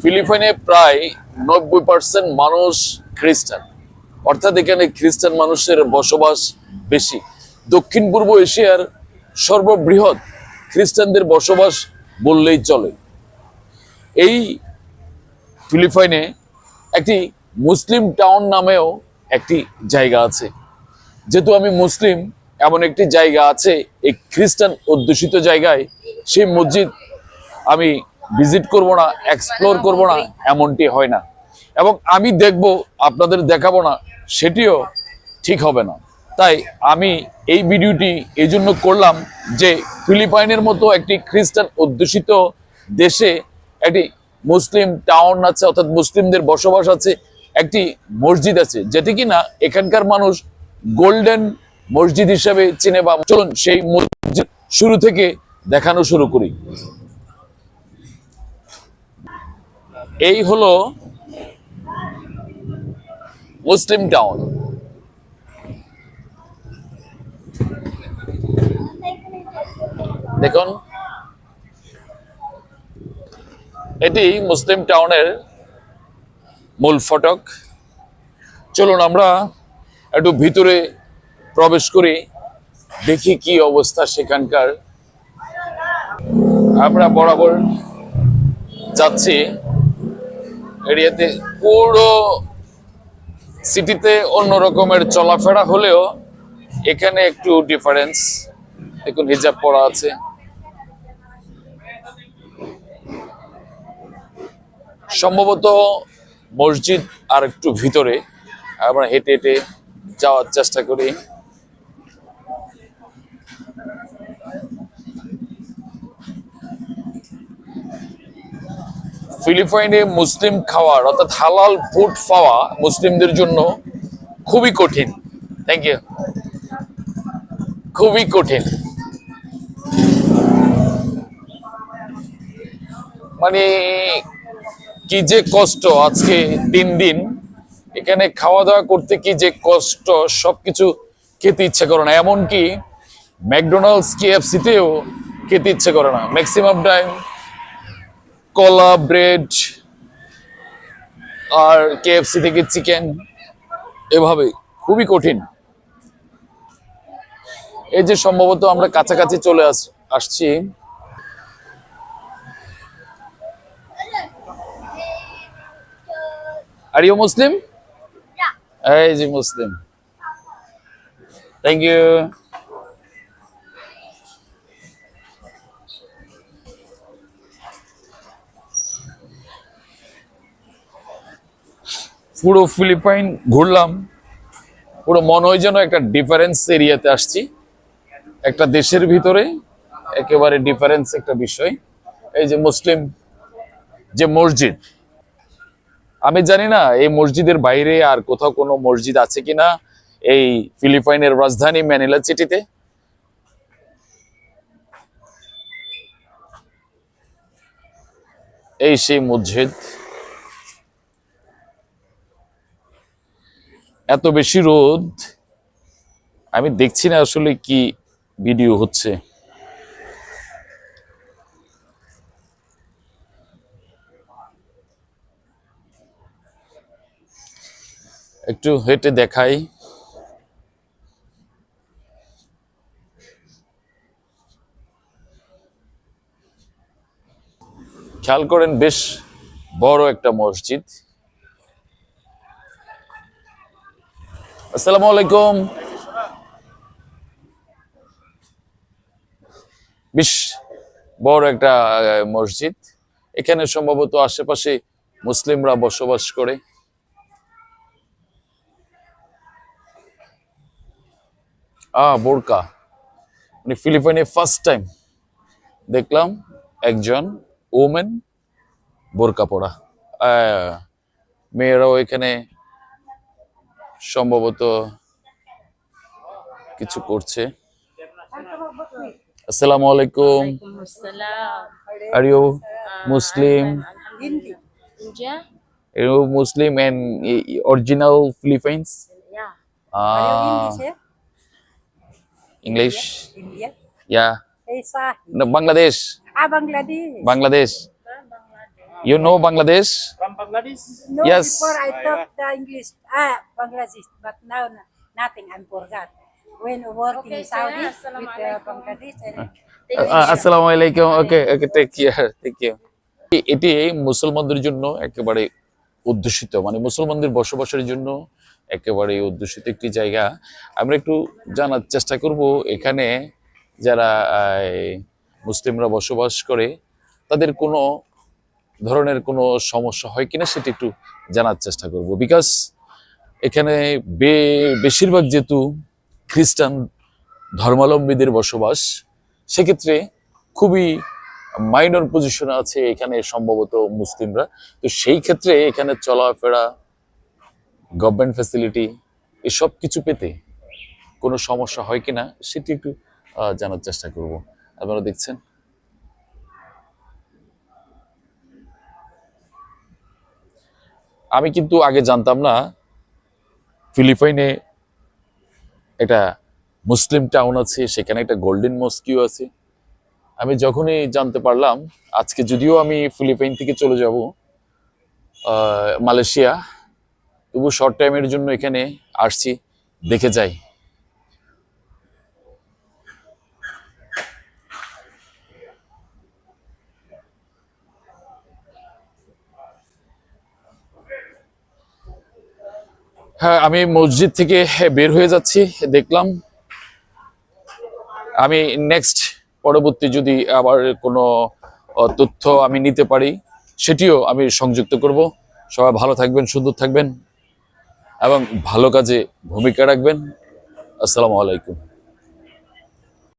ফিলিপাইনে প্রায় নব্বই পার্সেন্ট মানুষ খ্রিস্টান। অর্থাৎ এখানে খ্রিস্টান মানুষের বসবাস বেশি। দক্ষিণ পূর্ব এশিয়ার সর্ববৃহৎ খ্রিস্টানদের বসবাস বললেই চলে। এই ফিলিপাইনে একটি মুসলিম টাউন নামেও একটি জায়গা আছে। যেহেতু আমি মুসলিম, এমন একটি জায়গা আছে, এই খ্রিস্টান অধ্যুষিত জায়গায় সেই মসজিদ আমি ভিজিট করব না এক্সপ্লোর করব না, এমনটি হয় না। এবং আমি দেখব, আপনাদের দেখাবো না, সেটিও ঠিক হবে না। তাই আমি এই ভিডিওটি এই জন্য করলাম যে ফিলিপাইনের মতো একটি খ্রিস্টান অধ্যুষিত দেশে একটি মুসলিম টাউন আছে, অর্থাৎ মুসলিমদের বসবাস আছে, একটি মসজিদ আছে, যেটি কিনা এখানকার মানুষ গোল্ডেন মসজিদ হিসেবে চিনে বা চলুন, সেই মসজিদ শুরু থেকে দেখানো শুরু করি। এই হলো মুসলিম টাউন দেখুন, এটি মুসলিম টাউনের মূল ফটক। চলুন আমরা একটু ভিতরে প্রবেশ করি, দেখি কি অবস্থা সেখানকার। আমরা বরাবর যাচ্ছি। এরিয়াতে পুরো সিটিতে অন্য রকমের চলাফেরা হলেও এখানে একটু ডিফারেন্স দেখুন হিজাব পরা আছে। সম্ভবত মসজিদ আর একটু ভিতরে। আমরা হেঁটে হেঁটে যাওয়ার চেষ্টা করি। ফিলিপাইনে মুসলিম খাওয়ার, অর্থাৎ হালাল ফুড পাওয়া মুসলিমদের জন্য খুবই কঠিন। থ্যাংক ইউ খুবই কঠিন। মানে কি যে কষ্ট আজকে তিন দিন, এখানে খাওয়া দাওয়া করতে কি যে কষ্ট, সবকিছু খেতে ইচ্ছে করে না। এমনকি ম্যাকডোনাল্ডস কেএফসিতেও খেতে ইচ্ছে করে না। ম্যাক্সিমাম টাইম কলা ব্রেড আর কেএফসি থেকে চিকেন এভাবে খুবই কঠিন। এই যে সম্ভবত আমরা কাছাকাছি চলে আস আসছি। আর ইউ মুসলিম এই যে মুসলিম থ্যাংক ইউ পুরো ফিলিপাইন ঘুরলাম। পুরো মনে হয় যেন একটা ডিফারেন্স এরিয়াতে আসছি। একটা দেশের ভিতরে একেবারে ডিফারেন্স একটা বিষয়। এই যে মুসলিম যে মসজিদ। আমি জানি না, এই মসজিদের বাইরে আর কোথাও কোনো মসজিদ আছে কিনা এই ফিলিপাইনের রাজধানী ম্যানিলা সিটিতে। এই সেই মসজিদ। এত বেশি রোদ, আমি দেখছি না আসলে কি ভিডিও হচ্ছে। একটু হেঁটে দেখাই। খেয়াল করেন, বেশ বড় একটা মসজিদ। আসসালামু আলাইকুম। বেশ, বড় একটা মসজিদ। এখানে সম্ভবত আশেপাশে মুসলিমরা বসবাস করে। আ বোরকা। মানে ফিলিপাইনে ফার্স্ট টাইম দেখলাম একজন ওমেন বোরকা পরা। মেয়েরাও এখানে সম্ভবত কিছু করছে। আসসালামু আলাইকুম। Are you Muslim? You Muslim and original Philippines. English? English India. Yeah Bangladesh Ah, Bangladesh. Bangladesh You know Bangladesh? From Bangladesh? No, Yes. before I talk the English, ah, Bangladesh, but now n- nothing, I forgot. When work Okay, in sir. Saudi with Assalamualaikum. uh, Bangladesh, and আসসালামু আলাইকুম okay okay take care thank you এটি মুসলমানদের জন্য একেবারে অধ্যুষিত মানে মুসলমানদের বসবাসের জন্য একেবারে অধ্যুষিত একটি জায়গা আমরা একটু জানার চেষ্টা করব এখানে যারা আহ, মুসলিমরা বসবাস করে তাদের কোনো ধরনের কোনো সমস্যা হয় কিনা সেটি একটু জানার চেষ্টা করব। বিকজ এখানে বে, বেশিরভাগ যেহেতু খ্রিস্টান ধর্মাবলম্বীদের বসবাস, সেক্ষেত্রে খুবই মাইনর পজিশনে আছে এখানে সম্ভবত মুসলিমরা। তো সেই ক্ষেত্রে এখানে চলাফেরা গভর্নমেন্ট ফ্যাসিলিটি এসব কিছু পেতে কোনো সমস্যা হয় কিনা সেটি একটু জানার চেষ্টা করব। আপনারা দেখছেন? আমি কিন্তু আগে জানতাম না, ফিলিপাইনে একটা মুসলিম টাউন আছে, সেখানে একটা গোল্ডেন মস্কিও আছে। আমি যখনই জানতে পারলাম, আজকে যদিও আমি ফিলিপাইন থেকে চলে যাব মালয়েশিয়া, তবু শর্ট টাইমের জন্য এখানে আসছি, দেখে যাই। হ্যাঁ আমি মসজিদ থেকে বের হয়ে যাচ্ছি, দেখলাম। আমি নেক্সট পরবর্তী যদি আবার কোনো তথ্য আমি নিতে পারি, সেটিও আমি সংযুক্ত করব। সবাই ভালো থাকবেন, সুন্দর থাকবেন এবং ভালো কাজে ভূমিকা রাখবেন। আসসালামু আলাইকুম।